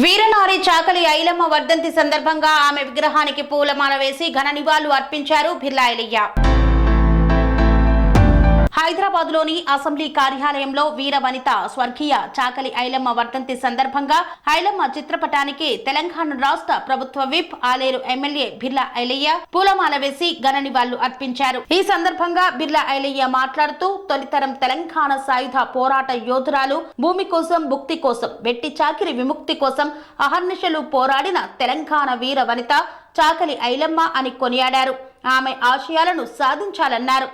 వీరనారి చాకలి ఐలమ్మ వర్ధంతి సందర్భంగా ఆమె విగ్రహానికి పూలమాల వేసి ఘన నివాళులు అర్పించారు బిర్లా హైదరాబాద్లోని అసెంబ్లీ కార్యాలయంలో వీర వనిత స్వర్గీయ చాకలి ఐలమ్మ వర్ధంతి సందర్భంగా ఐలమ్మ చిత్రపటానికి తెలంగాణ రాష్ట్ర ప్రభుత్వ విప్ ఆలేరు ఎమ్మెల్యే బిర్లా ఐలయ్య పూలమాల వేసి ఘన నివాళులు అర్పించారు. ఈ సందర్భంగా బిర్లా ఐలయ్య మాట్లాడుతూ తొలితరం తెలంగాణ సాయుధ పోరాట యోధురాలు భూమి కోసం భుక్తి కోసం వెట్టి చాకిరి విముక్తి కోసం అహర్నిశలు పోరాడిన తెలంగాణ వీర వనిత చాకలి ఐలమ్మ అని కొనియాడారు. ఆమె ఆశయాలను సాధించాలన్నారు.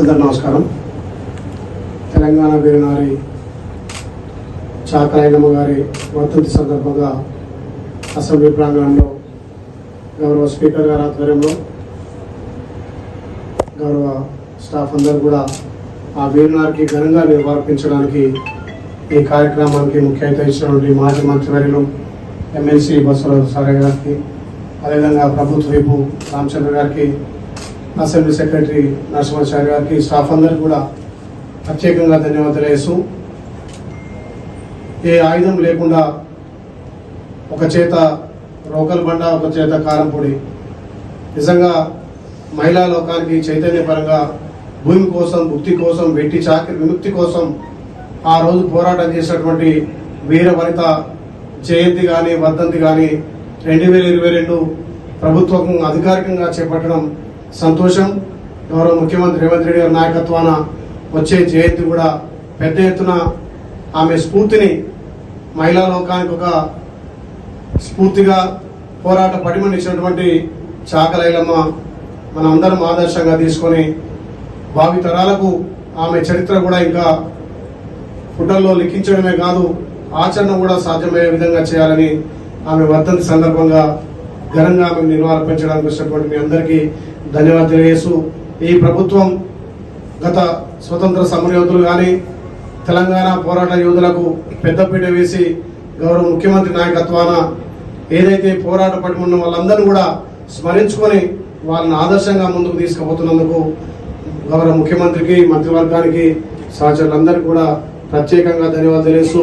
అందరు నమస్కారం. తెలంగాణ వీరనారి చాకరాయనమ్మ గారి వర్ధంతి సందర్భంగా అసెంబ్లీ ప్రాంగణంలో గౌరవ స్పీకర్ గారి ఆధ్వర్యంలో గౌరవ స్టాఫ్ అందరూ కూడా ఆ వీరనారికి ఘనంగా నిర్వర్తించడానికి ఈ కార్యక్రమానికి ముఖ్య అతిథి ఇచ్చినటువంటి మాజీ మంత్రివర్యులు ఎమ్మెల్సీ బసవరాజు సారే గారికి అదేవిధంగా ప్రభుత్వ వైపు రామచంద్ర గారికి అసెంబ్లీ సెక్రటరీ నరసింహాచారి గారికి స్టాఫ్ అందరికి కూడా ప్రత్యేకంగా ధన్యవాదాలు వేస్తూ ఏ ఆయుధం లేకుండా ఒక చేత రోకల్ బండ ఒక చేత కారంపొడి నిజంగా మహిళా లోకానికి చైతన్యపరంగా భూమి కోసం భుక్తి కోసం వెట్టి చాకరి విముక్తి కోసం ఆ రోజు పోరాటం చేసినటువంటి వీర వనిత జయంతి కానీ వర్ధంతి కానీ రెండు వేల ఇరవై రెండు ప్రభుత్వం అధికారికంగా చేపట్టడం సంతోషం. గౌరవ ముఖ్యమంత్రి రేవంత్ రెడ్డి గారి నాయకత్వాన వచ్చే జయంతి కూడా పెద్ద ఎత్తున ఆమె స్ఫూర్తిని మహిళా లోకానికి ఒక స్ఫూర్తిగా పోరాట పడిమనిచ్చినటువంటి చాకలైలమ్మ మన అందరం ఆదర్శంగా తీసుకొని భావి తరాలకు ఆమె చరిత్ర కూడా ఇంకా ఫుటల్లో లిఖించడమే కాదు ఆచరణ కూడా సాధ్యమయ్యే విధంగా చేయాలని ఆమె వర్ధంతి సందర్భంగా ఘనంగా ఆమె అర్పించడానికి వచ్చినటువంటి మీ అందరికీ ధన్యవాదాలు తెలియజేస్తూ ఈ ప్రభుత్వం గత స్వతంత్ర సమరయోధులు కానీ తెలంగాణ పోరాట యోధులకు పెద్దపీట వేసి గౌరవ ముఖ్యమంత్రి నాయకత్వాన ఏదైతే పోరాట పట్టుకున్న వాళ్ళందరినీ కూడా స్మరించుకొని వాళ్ళని ఆదర్శంగా ముందుకు తీసుకుపోతున్నందుకు గౌరవ ముఖ్యమంత్రికి మంత్రివర్గానికి సహచరులందరికీ కూడా ప్రత్యేకంగా ధన్యవాదాలు తెలియజేస్తూ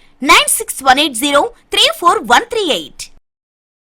Nine six one eight zero three four one three eight